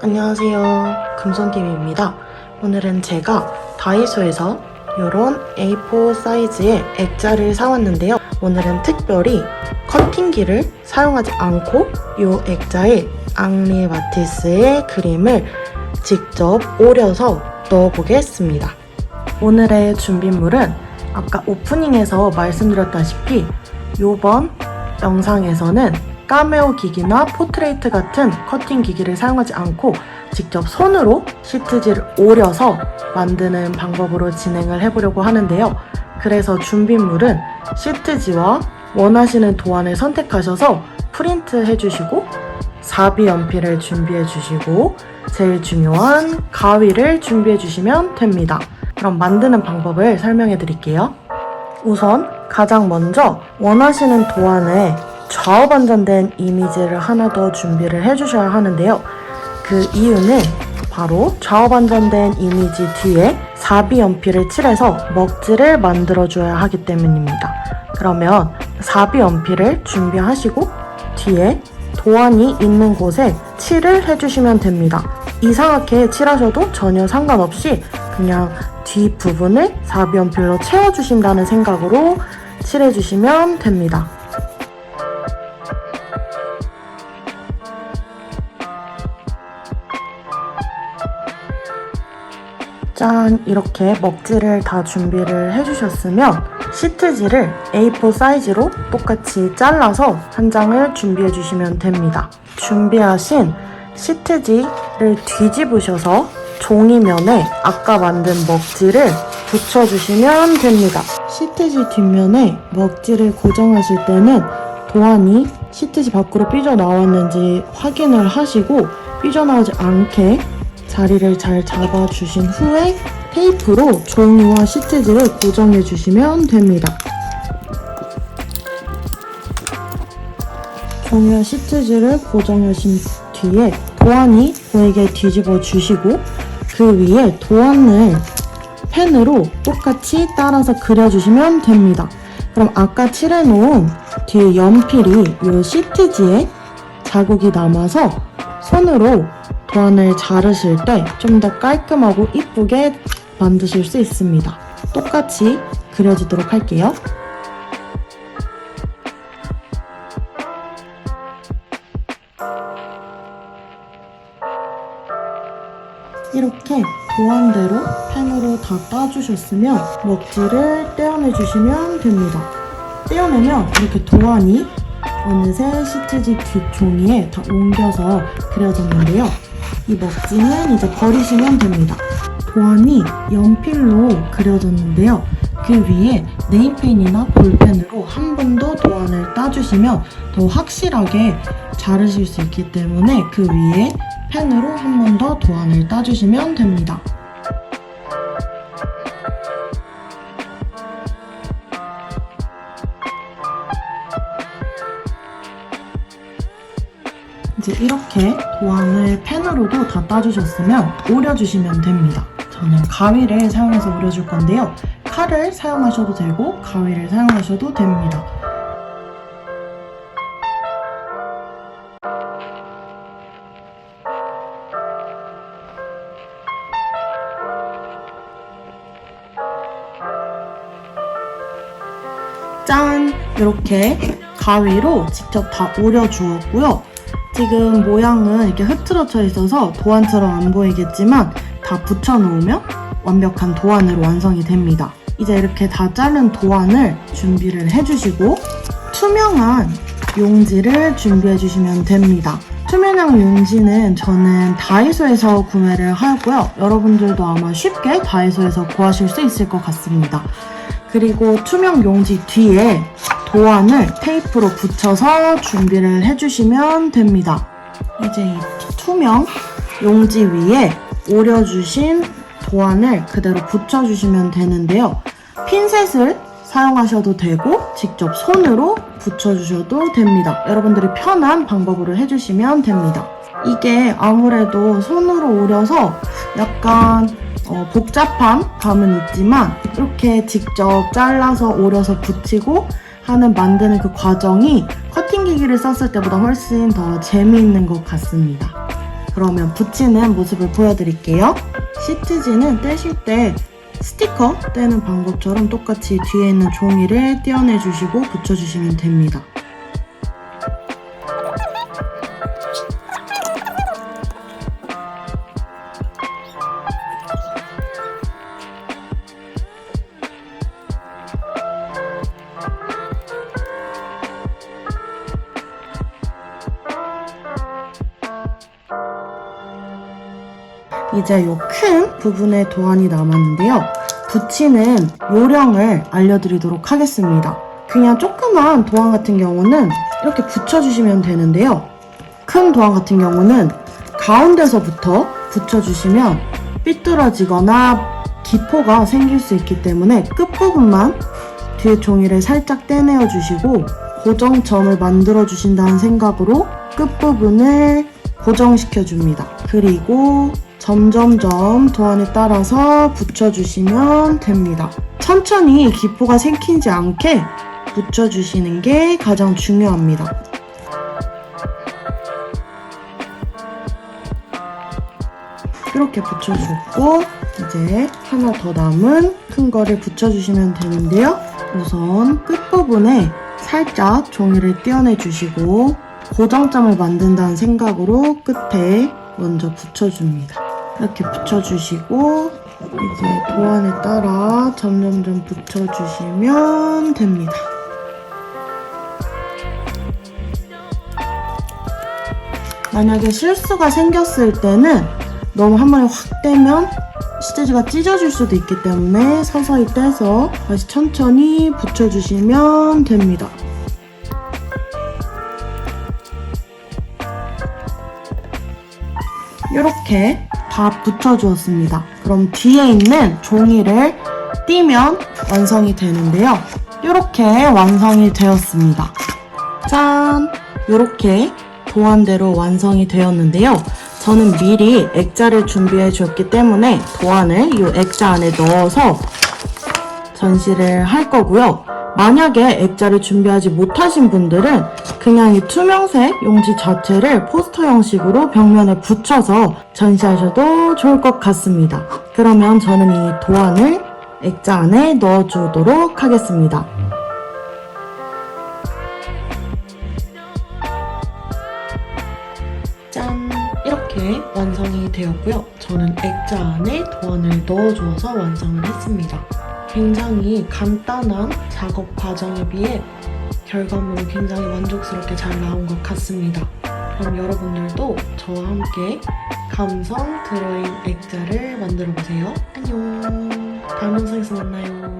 안녕하세요. 금손TV입니다. 오늘은 제가 다이소에서 이런 A4 사이즈의 액자를 사왔는데요. 오늘은 특별히 커팅기를 사용하지 않고 이 액자에 앙리 마티스의 그림을 직접 오려서 넣어보겠습니다. 오늘의 준비물은 아까 오프닝에서 말씀드렸다시피 이번 영상에서는 까메오 기기나 포트레이트 같은 커팅 기기를 사용하지 않고 직접 손으로 시트지를 오려서 만드는 방법으로 진행을 해보려고 하는데요. 그래서 준비물은 시트지와 원하시는 도안을 선택하셔서 프린트 해주시고 사비 연필을 준비해 주시고 제일 중요한 가위를 준비해 주시면 됩니다. 그럼 만드는 방법을 설명해 드릴게요. 우선 가장 먼저 원하시는 도안에 좌우 반전된 이미지를 하나 더 준비를 해주셔야 하는데요. 그 이유는 바로 좌우 반전된 이미지 뒤에 사비 연필을 칠해서 먹지를 만들어줘야 하기 때문입니다. 그러면 사비 연필을 준비하시고 뒤에 도안이 있는 곳에 칠을 해주시면 됩니다. 이상하게 칠하셔도 전혀 상관없이 그냥 뒷 부분을 사비 연필로 채워주신다는 생각으로 칠해주시면 됩니다. 짠! 이렇게 먹지를 다 준비를 해주셨으면 시트지를 A4 사이즈로 똑같이 잘라서 한 장을 준비해 주시면 됩니다. 준비하신 시트지를 뒤집으셔서 종이면에 아까 만든 먹지를 붙여주시면 됩니다. 시트지 뒷면에 먹지를 고정하실 때는 도안이 시트지 밖으로 삐져나왔는지 확인을 하시고 삐져나오지 않게 자리를 잘 잡아주신 후에 테이프로 종이와 시트지를 고정해 주시면 됩니다. 종이와 시트지를 고정하신 뒤에 도안이 보이게 뒤집어 주시고 그 위에 도안을 펜으로 똑같이 따라서 그려주시면 됩니다. 그럼 아까 칠해놓은 뒤에 연필이 이 시트지에 자국이 남아서 손으로 도안을 자르실 때 좀 더 깔끔하고 이쁘게 만드실 수 있습니다. 똑같이 그려주도록 할게요. 이렇게 도안대로 펜으로 다 따주셨으면 먹지를 떼어내주시면 됩니다. 떼어내면 이렇게 도안이 어느새 시트지 뒷종이에 다 옮겨서 그려졌는데요. 이 먹지는 이제 버리시면 됩니다. 도안이 연필로 그려졌는데요. 그 위에 네임펜이나 볼펜으로 한 번 더 도안을 따주시면 더 확실하게 자르실 수 있기 때문에 그 위에 펜으로 한 번 더 도안을 따주시면 됩니다. 이제 이렇게 도안을 펜으로도 다 따주셨으면 오려주시면 됩니다. 저는 가위를 사용해서 오려줄 건데요. 칼을 사용하셔도 되고 가위를 사용하셔도 됩니다. 짠! 이렇게 가위로 직접 다 오려주었고요. 지금 모양은 이렇게 흐트러져 있어서 도안처럼 안 보이겠지만 다 붙여놓으면 완벽한 도안으로 완성이 됩니다. 이제 이렇게 다 자른 도안을 준비를 해주시고 투명한 용지를 준비해 주시면 됩니다. 투명한 용지는 저는 다이소에서 구매를 하였고요. 여러분들도 아마 쉽게 다이소에서 구하실 수 있을 것 같습니다. 그리고 투명 용지 뒤에 도안을 테이프로 붙여서 준비를 해주시면 됩니다. 이제 이 투명 용지 위에 오려주신 도안을 그대로 붙여주시면 되는데요. 핀셋을 사용하셔도 되고 직접 손으로 붙여주셔도 됩니다. 여러분들이 편한 방법으로 해주시면 됩니다. 이게 아무래도 손으로 오려서 약간 어, 복잡한 감은 있지만 이렇게 직접 잘라서 오려서 붙이고 하는 만드는 그 과정이 커팅 기기를 썼을 때보다 훨씬 더 재미있는 것 같습니다. 그러면 붙이는 모습을 보여드릴게요. 시트지는 떼실 때 스티커 떼는 방법처럼 똑같이 뒤에 있는 종이를 떼어내주시고 붙여주시면 됩니다. 이제 요큰 부분의 도안이 남았는데요. 붙이는 요령을 알려드리도록 하겠습니다. 그냥 조그만 도안 같은 경우는 이렇게 붙여주시면 되는데요. 큰 도안 같은 경우는 가운데서부터 붙여주시면 삐뚤어지거나 기포가 생길 수 있기 때문에 끝부분만 뒤에 종이를 살짝 떼내어 주시고 고정점을 만들어 주신다는 생각으로 끝부분을 고정시켜 줍니다. 그리고 점점점 도안에 따라서 붙여주시면 됩니다. 천천히 기포가 생기지 않게 붙여주시는 게 가장 중요합니다. 이렇게 붙여주고 이제 하나 더 남은 큰 거를 붙여주시면 되는데요. 우선 끝부분에 살짝 종이를 떼어내 주시고 고정점을 만든다는 생각으로 끝에 먼저 붙여줍니다. 이렇게 붙여주시고 이제 도안에 따라 점점점 붙여주시면 됩니다. 만약에 실수가 생겼을 때는 너무 한 번에 확 떼면 시트지가 찢어질 수도 있기 때문에 서서히 떼서 다시 천천히 붙여주시면 됩니다. 이렇게 다 붙여주었습니다. 그럼 뒤에 있는 종이를 띄면 완성이 되는데요. 이렇게 완성이 되었습니다. 짠! 이렇게 도안대로 완성이 되었는데요. 저는 미리 액자를 준비해 줬기 때문에 도안을 이 액자 안에 넣어서 전시를 할 거고요. 만약에 액자를 준비하지 못하신 분들은 그냥 이 투명색 용지 자체를 포스터 형식으로 벽면에 붙여서 전시하셔도 좋을 것 같습니다. 그러면 저는 이 도안을 액자 안에 넣어주도록 하겠습니다. 짠! 이렇게 완성이 되었고요. 저는 액자 안에 도안을 넣어주어서 완성을 했습니다. 굉장히 간단한 작업 과정에 비해 결과물은 굉장히 만족스럽게 잘 나온 것 같습니다. 그럼 여러분들도 저와 함께 감성 드로잉 액자를 만들어 보세요. 안녕. 다음 영상에서 만나요.